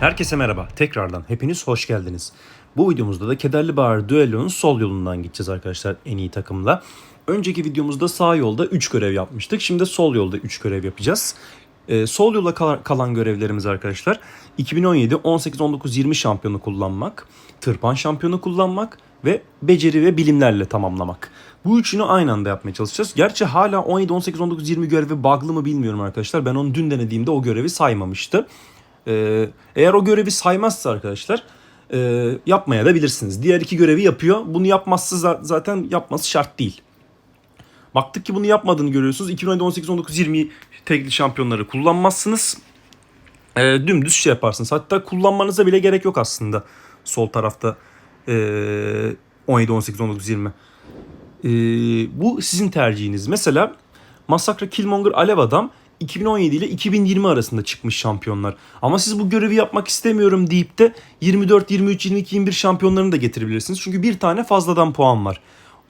Herkese merhaba. Tekrardan hepiniz hoş geldiniz. Bu videomuzda da Kederli Bahar Düello'nun sol yolundan gideceğiz arkadaşlar en iyi takımla. Önceki videomuzda sağ yolda 3 görev yapmıştık. Şimdi sol yolda 3 görev yapacağız. Ee, sol yola kal- kalan görevlerimiz arkadaşlar 2017, 18, 19, 20 şampiyonu kullanmak, tırpan şampiyonu kullanmak ve beceri ve bilimlerle tamamlamak. Bu üçünü aynı anda yapmaya çalışacağız. Gerçi hala 17, 18, 19, 20 görevi bug'lı mı bilmiyorum arkadaşlar. Ben onu dün denediğimde o görevi saymamıştı. Ee, eğer o görevi saymazsa arkadaşlar e, yapmaya da bilirsiniz. Diğer iki görevi yapıyor. Bunu yapmazsa za- zaten yapması şart değil. Baktık ki bunu yapmadığını görüyorsunuz. 2017, 18, 19, 20 tekli şampiyonları kullanmazsınız. E, dümdüz şey yaparsınız. Hatta kullanmanıza bile gerek yok aslında. Sol tarafta 17, 18, 19, 20. E, bu sizin tercihiniz. Mesela Massacre Killmonger Alev Adam 2017 ile 2020 arasında çıkmış şampiyonlar. Ama siz bu görevi yapmak istemiyorum deyip de 24, 23, 22, 21 şampiyonlarını da getirebilirsiniz. Çünkü bir tane fazladan puan var.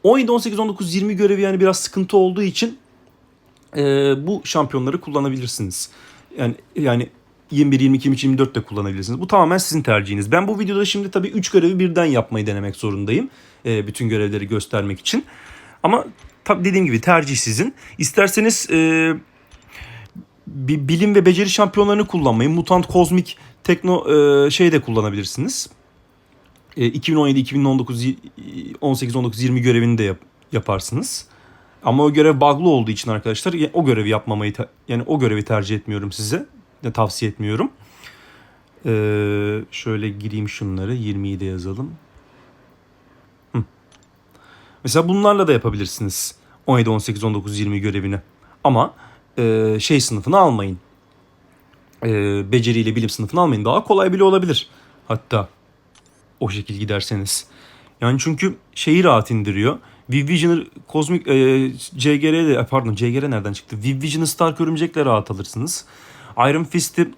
17, 18, 19, 20 görevi yani biraz sıkıntı olduğu için e, bu şampiyonları kullanabilirsiniz. Yani yani 21, 22, 23, 24 de kullanabilirsiniz. Bu tamamen sizin tercihiniz. Ben bu videoda şimdi tabii 3 görevi birden yapmayı denemek zorundayım. E, bütün görevleri göstermek için. Ama tabii dediğim gibi tercih sizin. İsterseniz e, bi- bilim ve beceri şampiyonlarını kullanmayı, mutant, kozmik, tekno e, şey de kullanabilirsiniz. E, 2017, 2019, 18, 19, 20 görevini de yap- yaparsınız. Ama o görev bug'lı olduğu için arkadaşlar o görevi yapmamayı yani o görevi tercih etmiyorum size. Ya, tavsiye etmiyorum. Ee, şöyle gireyim şunları 20'yi de yazalım. Hı. Mesela bunlarla da yapabilirsiniz. 17, 18, 19, 20 görevini. Ama e, şey sınıfını almayın. E, beceriyle bilim sınıfını almayın. Daha kolay bile olabilir. Hatta o şekil giderseniz. Yani çünkü şeyi rahat indiriyor. Vivision'ı kozmik e, CGR'ye de pardon CGR nereden çıktı? Vivision'ı Stark örümcekle rahat alırsınız. Iron Fist'i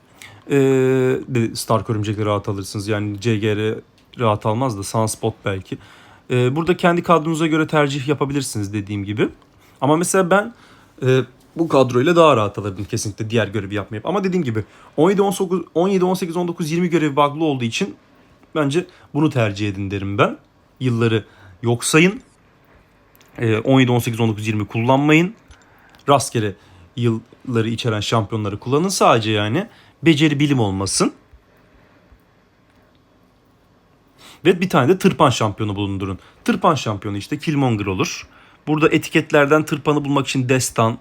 e, Stark örümcekle rahat alırsınız. Yani CGR rahat almaz da Sunspot belki. E, burada kendi kadronuza göre tercih yapabilirsiniz dediğim gibi. Ama mesela ben e, bu kadroyla daha rahat alırdım kesinlikle diğer görevi yapmayıp. Ama dediğim gibi 17 18 17 18 19 20 görevi bug'lı olduğu için bence bunu tercih edin derim ben. Yılları yok sayın. E, 17 18 19 20 kullanmayın. Rastgele yılları içeren şampiyonları kullanın sadece yani. Beceri bilim olmasın. Ve bir tane de tırpan şampiyonu bulundurun. Tırpan şampiyonu işte Killmonger olur. Burada etiketlerden tırpanı bulmak için destan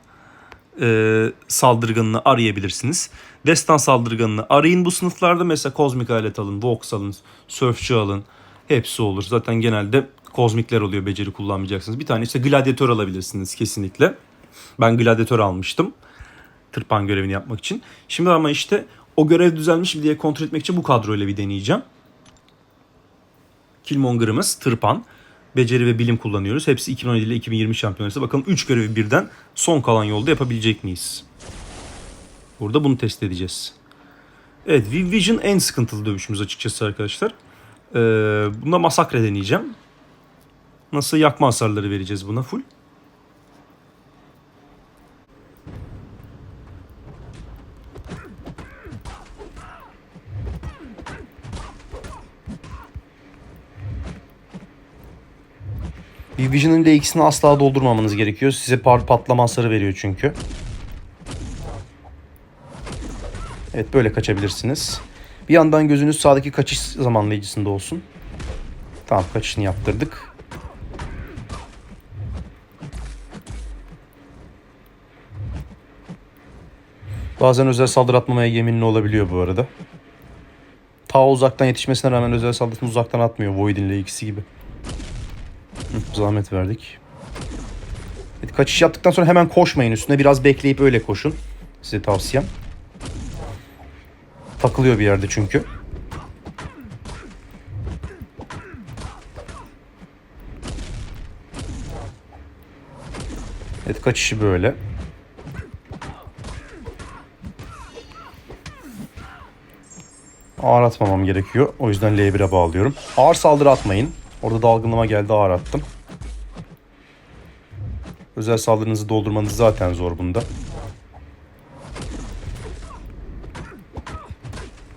e, saldırganını arayabilirsiniz. Destan saldırganını arayın bu sınıflarda. Mesela kozmik alet alın, Vox alın, sörfçü alın. Hepsi olur. Zaten genelde kozmikler oluyor beceri kullanmayacaksınız. Bir tane işte gladyatör alabilirsiniz kesinlikle. Ben gladyatör almıştım. Tırpan görevini yapmak için. Şimdi ama işte o görev düzelmiş mi diye kontrol etmek için bu kadroyla bir deneyeceğim. Killmonger'ımız tırpan. Beceri ve bilim kullanıyoruz. Hepsi 2017 ile 2020 şampiyonası. Bakalım 3 görevi birden son kalan yolda yapabilecek miyiz? Burada bunu test edeceğiz. Evet Vision en sıkıntılı dövüşümüz açıkçası arkadaşlar. Ee, bunda masakre deneyeceğim. Nasıl yakma hasarları vereceğiz buna full. Vision'ın ikisini asla doldurmamanız gerekiyor. Size par patlama hasarı veriyor çünkü. Evet böyle kaçabilirsiniz. Bir yandan gözünüz sağdaki kaçış zamanlayıcısında olsun. Tamam kaçışını yaptırdık. Bazen özel saldırı atmamaya yeminli olabiliyor bu arada. Ta uzaktan yetişmesine rağmen özel saldırısını uzaktan atmıyor Void'in ile ikisi gibi. Zahmet verdik. Evet, kaçış yaptıktan sonra hemen koşmayın üstüne. Biraz bekleyip öyle koşun. Size tavsiyem. Takılıyor bir yerde çünkü. Evet kaçışı böyle. Ağır atmamam gerekiyor. O yüzden L1'e bağlıyorum. Ağır saldırı atmayın. Orada dalgınlama geldi ağır attım. Özel saldırınızı doldurmanız zaten zor bunda.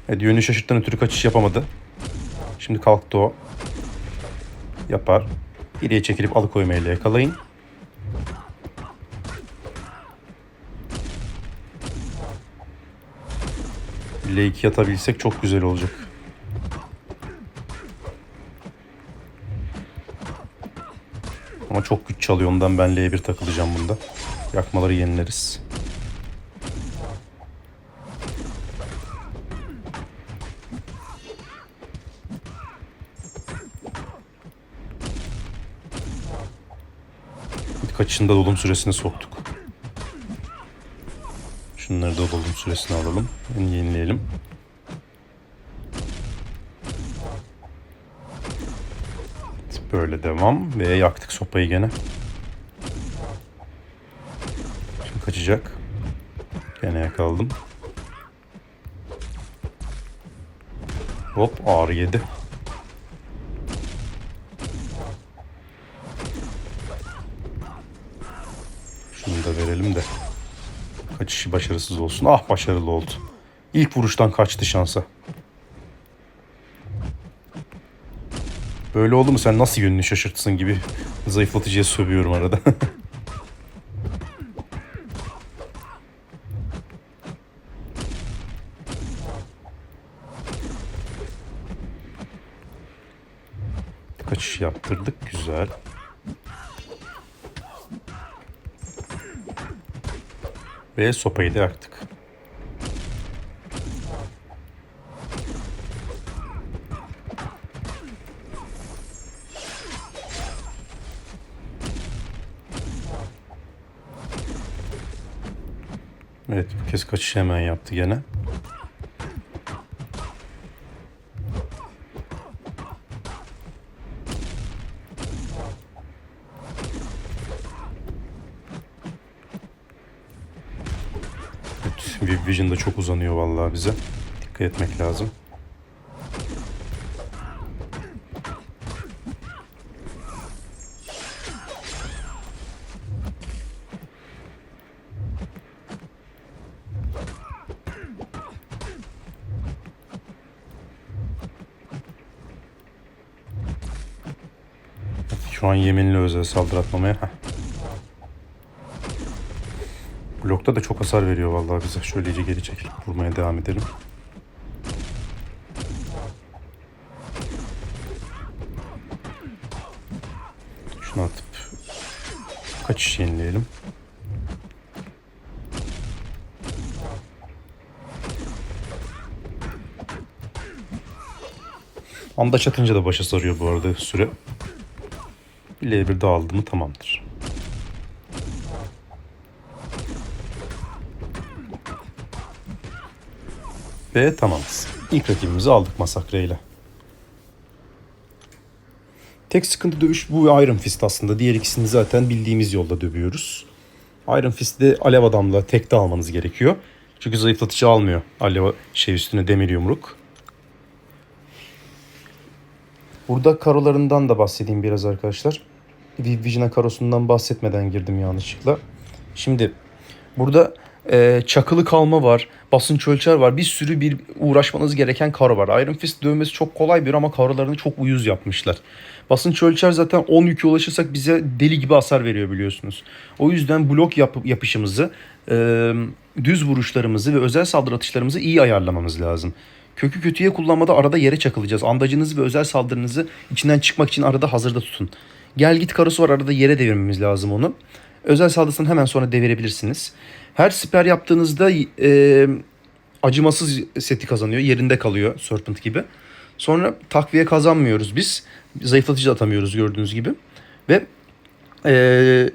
Evet yönünü şaşırttan ötürü kaçış yapamadı. Şimdi kalktı o. Yapar. Geriye çekilip alıkoymayla yakalayın. L2 atabilsek çok güzel olacak. Çok güç çalıyor ondan ben L1 takılacağım bunda. Yakmaları yenileriz. Kaçında dolum süresini soktuk. Şunları da dolum süresini alalım. Yenileyelim. Böyle devam ve yaktık sopayı gene. Şimdi kaçacak. Gene yakaladım. Hop ağır yedi. Şunu da verelim de. Kaçışı başarısız olsun. Ah başarılı oldu. İlk vuruştan kaçtı şansa. Böyle oldu mu sen nasıl yönünü şaşırtsın gibi zayıflatıcıya sövüyorum arada. Kaçış yaptırdık güzel. Ve sopayı da yaktık. Evet bu kez kaçış hemen yaptı gene. Evet, bir Vision da çok uzanıyor vallahi bize. Dikkat etmek lazım. Şu an yeminli özel saldırı atmamaya. Heh. Blokta da çok hasar veriyor vallahi bize. Şöyle iyice geri çekilip vurmaya devam edelim. Şunu atıp kaçış yenileyelim. Anda çatınca da başa sarıyor bu arada süre. L1 dağıldı mı tamamdır. Ve tamamız. İlk rakibimizi aldık Masakre ile. Tek sıkıntı dövüş bu Iron Fist aslında. Diğer ikisini zaten bildiğimiz yolda dövüyoruz. Iron Fist'de alev adamla tekte almanız gerekiyor. Çünkü zayıflatıcı almıyor. Alev şey üstüne demir yumruk. Burada karolarından da bahsedeyim biraz arkadaşlar. Vision'a karosundan bahsetmeden girdim yanlışlıkla. Şimdi burada e, çakılı kalma var, basınç ölçer var. Bir sürü bir uğraşmanız gereken karo var. Iron Fist dövmesi çok kolay bir ama karolarını çok uyuz yapmışlar. Basınç ölçer zaten 10 yükü ulaşırsak bize deli gibi hasar veriyor biliyorsunuz. O yüzden blok yap yapışımızı, e, düz vuruşlarımızı ve özel saldırı atışlarımızı iyi ayarlamamız lazım. Kökü kötüye kullanmada arada yere çakılacağız. Andacınızı ve özel saldırınızı içinden çıkmak için arada hazırda tutun. Gel git karosu var arada yere devirmemiz lazım onu. Özel saldırısını hemen sonra devirebilirsiniz. Her siper yaptığınızda e, acımasız seti kazanıyor. Yerinde kalıyor Serpent gibi. Sonra takviye kazanmıyoruz biz. Zayıflatıcı atamıyoruz gördüğünüz gibi. Ve e,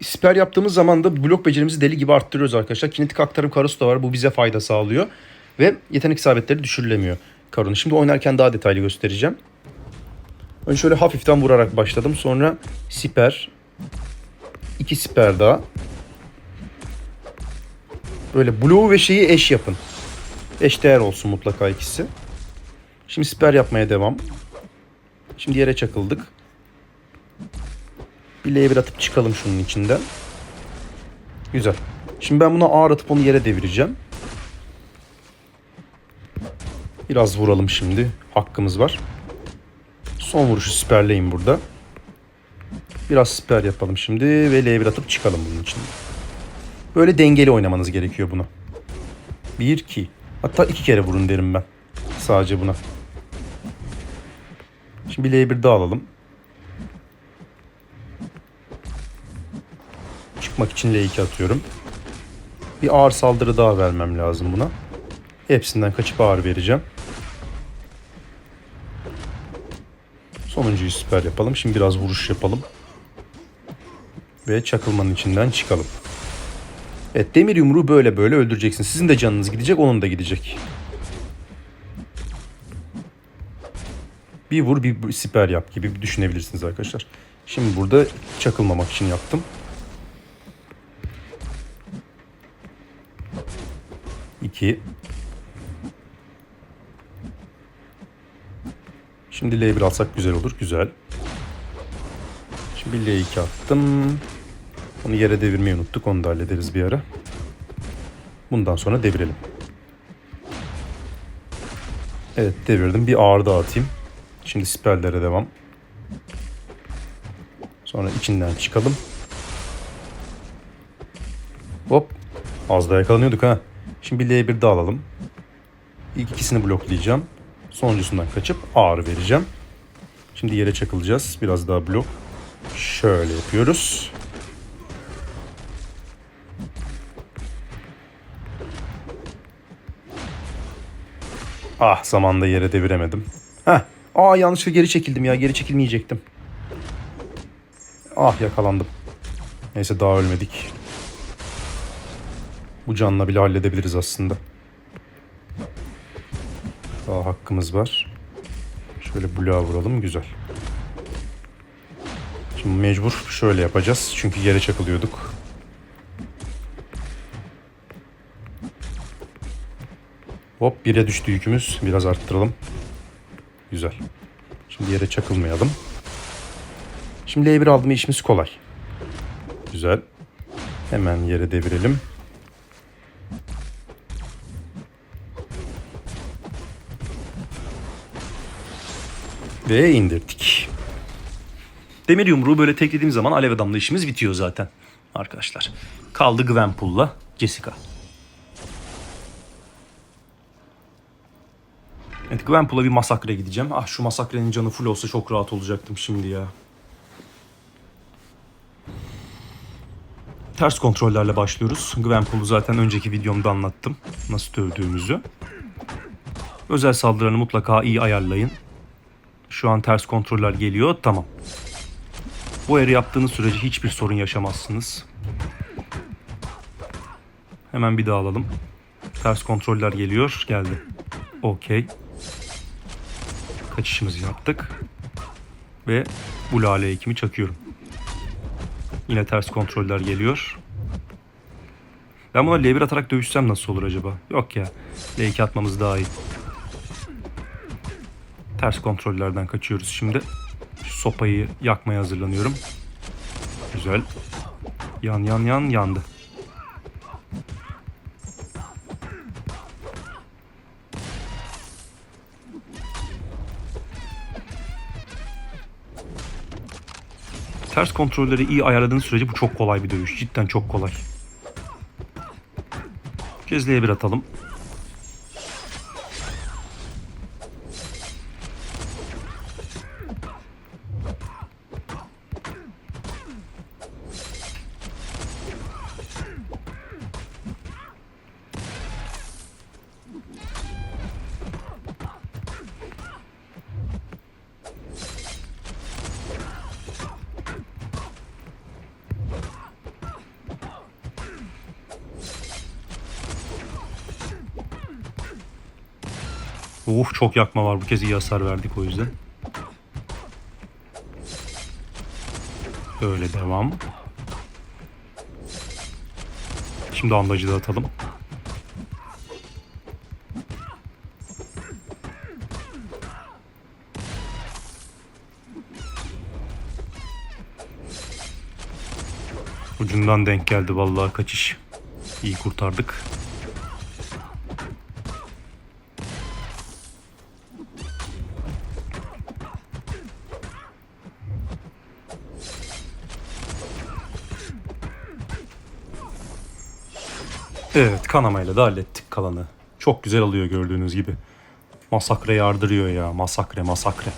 siper yaptığımız zaman da blok becerimizi deli gibi arttırıyoruz arkadaşlar. Kinetik aktarım karosu da var. Bu bize fayda sağlıyor. Ve yetenek isabetleri düşürülemiyor Karon'un. Şimdi oynarken daha detaylı göstereceğim. Önce şöyle hafiften vurarak başladım. Sonra siper. iki siper daha. Böyle bloğu ve şeyi eş yapın. Eş değer olsun mutlaka ikisi. Şimdi siper yapmaya devam. Şimdi yere çakıldık. Bir L1 atıp çıkalım şunun içinden. Güzel. Şimdi ben buna ağır atıp onu yere devireceğim. Biraz vuralım şimdi. Hakkımız var. Son vuruşu siperleyin burada. Biraz siper yapalım şimdi ve L1 atıp çıkalım bunun içinde. Böyle dengeli oynamanız gerekiyor bunu. Bir, iki. Hatta iki kere vurun derim ben. Sadece buna. Şimdi bir L1 daha alalım. Çıkmak için L2 atıyorum. Bir ağır saldırı daha vermem lazım buna. Hepsinden kaçıp ağır vereceğim. Sonuncuyu süper yapalım. Şimdi biraz vuruş yapalım. Ve çakılmanın içinden çıkalım. Evet demir yumruğu böyle böyle öldüreceksin. Sizin de canınız gidecek onun da gidecek. Bir vur bir siper yap gibi düşünebilirsiniz arkadaşlar. Şimdi burada çakılmamak için yaptım. İki. Şimdi L1 alsak güzel olur. Güzel. Şimdi L2 attım. Onu yere devirmeyi unuttuk. Onu da hallederiz bir ara. Bundan sonra devirelim. Evet devirdim. Bir ağır daha atayım. Şimdi siperlere devam. Sonra içinden çıkalım. Hop. Az daha yakalanıyorduk ha. Şimdi bir L1 daha alalım. İlk ikisini bloklayacağım. Sonuncusundan kaçıp ağır vereceğim. Şimdi yere çakılacağız. Biraz daha blok. Şöyle yapıyoruz. Ah zamanda yere deviremedim. Heh. Aa yanlışlıkla geri çekildim ya. Geri çekilmeyecektim. Ah yakalandım. Neyse daha ölmedik. Bu canla bile halledebiliriz aslında. Daha hakkımız var. Şöyle bloğa vuralım. Güzel. Şimdi mecbur şöyle yapacağız. Çünkü yere çakılıyorduk. Hop bire düştü yükümüz. Biraz arttıralım. Güzel. Şimdi yere çakılmayalım. Şimdi L1 aldım işimiz kolay. Güzel. Hemen yere devirelim. Ve indirdik. Demir yumruğu böyle teklediğim zaman alev adamla işimiz bitiyor zaten arkadaşlar. Kaldı Gwenpool'la Jessica. Evet Gwenpool'a bir masakre gideceğim. Ah şu masakrenin canı full olsa çok rahat olacaktım şimdi ya. Ters kontrollerle başlıyoruz. Gwenpool'u zaten önceki videomda anlattım. Nasıl dövdüğümüzü. Özel saldırılarını mutlaka iyi ayarlayın. Şu an ters kontroller geliyor. Tamam. Bu eri yaptığınız sürece hiçbir sorun yaşamazsınız. Hemen bir daha alalım. Ters kontroller geliyor. Geldi. Okey. Kaçışımızı yaptık. Ve bu lale ekimi çakıyorum. Yine ters kontroller geliyor. Ben buna L1 atarak dövüşsem nasıl olur acaba? Yok ya. L2 atmamız daha iyi. Ters kontrollerden kaçıyoruz şimdi. Şu sopayı yakmaya hazırlanıyorum. Güzel. Yan yan yan yandı. Ters kontrolleri iyi ayarladığınız sürece bu çok kolay bir dövüş. Cidden çok kolay. Kezleye bir atalım. Of çok yakma var. Bu kez iyi hasar verdik o yüzden. Öyle devam. Şimdi ambalajı da atalım. Ucundan denk geldi vallahi kaçış. İyi kurtardık. Evet kanamayla da hallettik kalanı. Çok güzel alıyor gördüğünüz gibi. Masakre yardırıyor ya. Masakre masakre.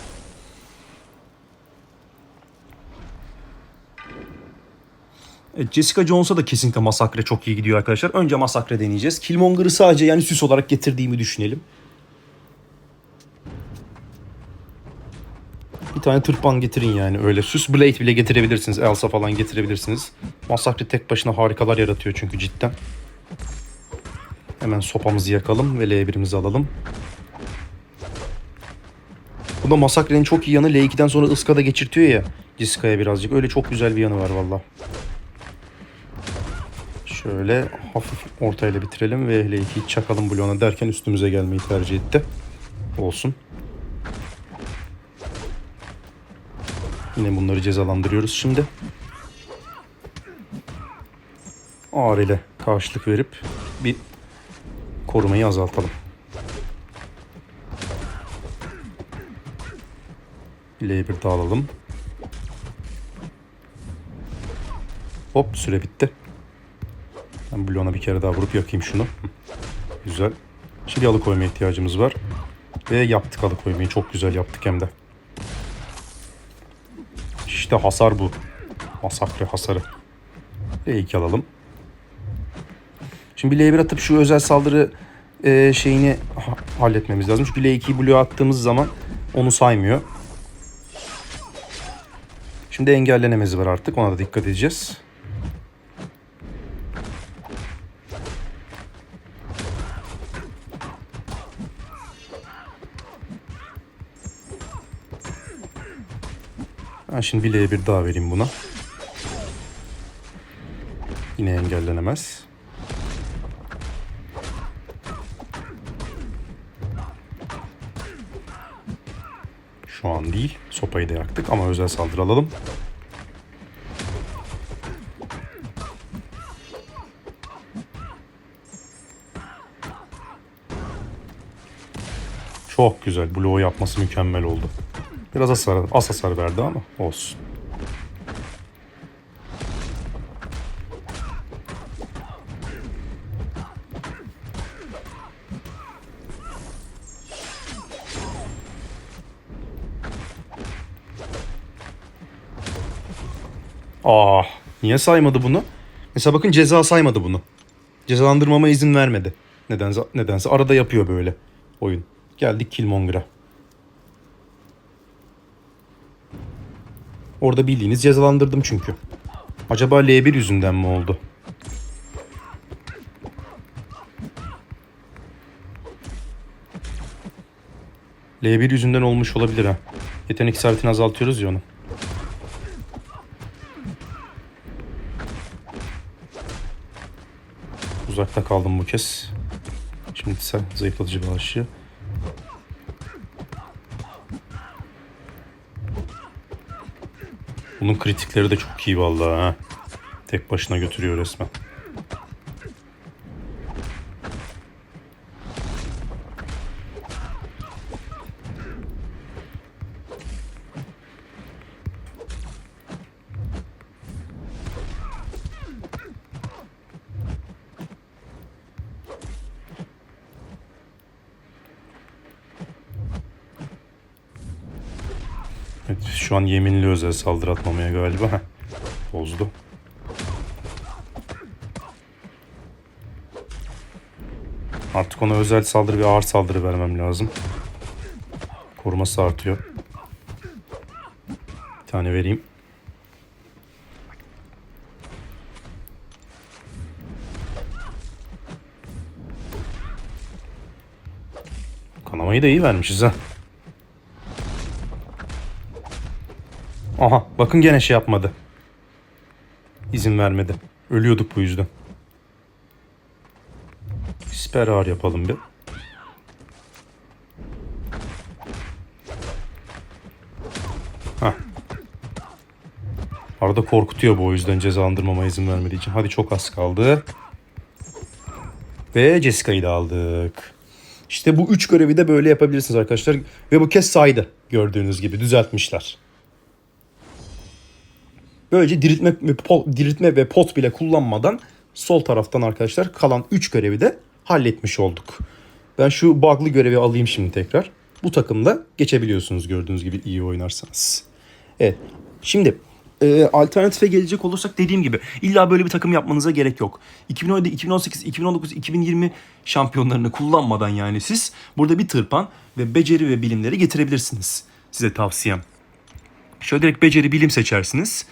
Evet, Jessica Jones'a da kesinlikle Masakre çok iyi gidiyor arkadaşlar. Önce Masakre deneyeceğiz. Killmonger'ı sadece yani süs olarak getirdiğimi düşünelim. Bir tane tırpan getirin yani öyle. Süs Blade bile getirebilirsiniz. Elsa falan getirebilirsiniz. Masakre tek başına harikalar yaratıyor çünkü cidden. Hemen sopamızı yakalım ve L1'imizi alalım. Bu da Masakre'nin çok iyi yanı L2'den sonra ıskada geçirtiyor ya. Jessica'ya birazcık. Öyle çok güzel bir yanı var valla. Şöyle hafif ortayla bitirelim ve L2'yi çakalım bloğuna derken üstümüze gelmeyi tercih etti. Olsun. Yine bunları cezalandırıyoruz şimdi. Ağır ile karşılık verip bir korumayı azaltalım. L1 daha alalım. Hop süre bitti. Ben bloğuna bir kere daha vurup yakayım şunu. Güzel. Şimdi alıkoyma ihtiyacımız var. Ve yaptık alıkoymayı. Çok güzel yaptık hem de. İşte hasar bu. Masakre hasarı. L2 alalım. Şimdi L1 atıp şu özel saldırı e, şeyini ha- halletmemiz lazım. Çünkü L2'yi bloğa attığımız zaman onu saymıyor. Şimdi engellenemezi var artık. Ona da dikkat edeceğiz. Ben şimdi bir L1 daha vereyim buna. Yine engellenemez. Şu an değil. Sopayı da yaktık ama özel saldırı alalım. Çok güzel. Bloğu yapması mükemmel oldu. Biraz hasar, az hasar verdi ama olsun. Ah, niye saymadı bunu? Mesela bakın ceza saymadı bunu. Cezalandırmama izin vermedi. Nedense, nedense arada yapıyor böyle oyun. Geldik Killmonger'a. Orada bildiğiniz cezalandırdım çünkü. Acaba L1 yüzünden mi oldu? L1 yüzünden olmuş olabilir ha. Yetenek isaretini azaltıyoruz ya onu. Uzakta kaldım bu kez. Şimdi sen zayıflatıcı bağışı. Bunun kritikleri de çok iyi vallahi ha. Tek başına götürüyor resmen. An yeminli özel saldırı atmamaya galiba. Heh, bozdu. Artık ona özel saldırı ve ağır saldırı vermem lazım. Koruması artıyor. Bir tane vereyim. Kanamayı da iyi vermişiz ha. Aha bakın gene şey yapmadı. İzin vermedi. Ölüyorduk bu yüzden. Siper ağır yapalım bir. Hah. Arada korkutuyor bu o yüzden cezalandırmama izin vermediği için. Hadi çok az kaldı. Ve Jessica'yı da aldık. İşte bu üç görevi de böyle yapabilirsiniz arkadaşlar. Ve bu kez saydı gördüğünüz gibi düzeltmişler. Böylece diriltme ve, pot, diriltme ve pot bile kullanmadan sol taraftan arkadaşlar kalan 3 görevi de halletmiş olduk. Ben şu bug'lı görevi alayım şimdi tekrar. Bu takımda geçebiliyorsunuz gördüğünüz gibi iyi oynarsanız. Evet. Şimdi e, alternatife gelecek olursak dediğim gibi illa böyle bir takım yapmanıza gerek yok. 2017, 2018, 2019, 2020 şampiyonlarını kullanmadan yani siz burada bir tırpan ve beceri ve bilimleri getirebilirsiniz. Size tavsiyem. Şöyle direkt beceri bilim seçersiniz.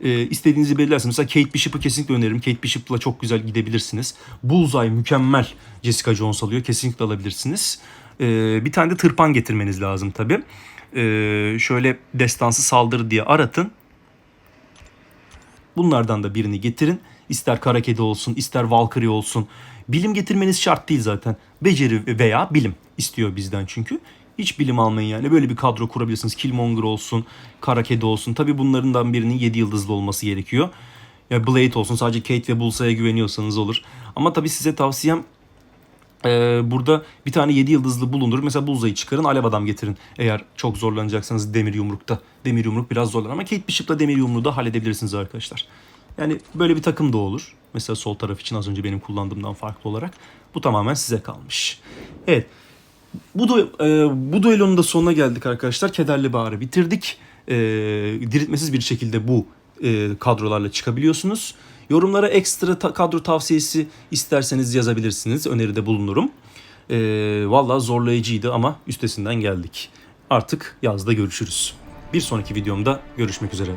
Ee, istediğinizi belirlersiniz. Mesela Kate Bishop'u kesinlikle öneririm. Kate Bishop'la çok güzel gidebilirsiniz. Bullseye mükemmel Jessica Jones alıyor. Kesinlikle alabilirsiniz. Ee, bir tane de tırpan getirmeniz lazım tabii. Ee, şöyle destansı saldırı diye aratın. Bunlardan da birini getirin. İster kara kedi olsun, ister Valkyrie olsun. Bilim getirmeniz şart değil zaten. Beceri veya bilim istiyor bizden çünkü. Hiç bilim almayın yani. Böyle bir kadro kurabilirsiniz. Killmonger olsun, kara kedi olsun. Tabii bunlarından birinin 7 yıldızlı olması gerekiyor. Ya Blade olsun. Sadece Kate ve Bullseye'ye güveniyorsanız olur. Ama tabii size tavsiyem ee, burada bir tane 7 yıldızlı bulundur. Mesela Bullseye'yi çıkarın, Alev Adam getirin. Eğer çok zorlanacaksanız Demir Yumruk'ta. Demir Yumruk biraz zorlar ama Kate Bishop'la Demir Yumruk'u da halledebilirsiniz arkadaşlar. Yani böyle bir takım da olur. Mesela sol taraf için az önce benim kullandığımdan farklı olarak. Bu tamamen size kalmış. Evet. Bu, du- e, bu duelonun da sonuna geldik arkadaşlar. Kederli Bahar'ı bitirdik. E, diriltmesiz bir şekilde bu e, kadrolarla çıkabiliyorsunuz. Yorumlara ekstra ta- kadro tavsiyesi isterseniz yazabilirsiniz. Öneride bulunurum. E, Valla zorlayıcıydı ama üstesinden geldik. Artık yazda görüşürüz. Bir sonraki videomda görüşmek üzere.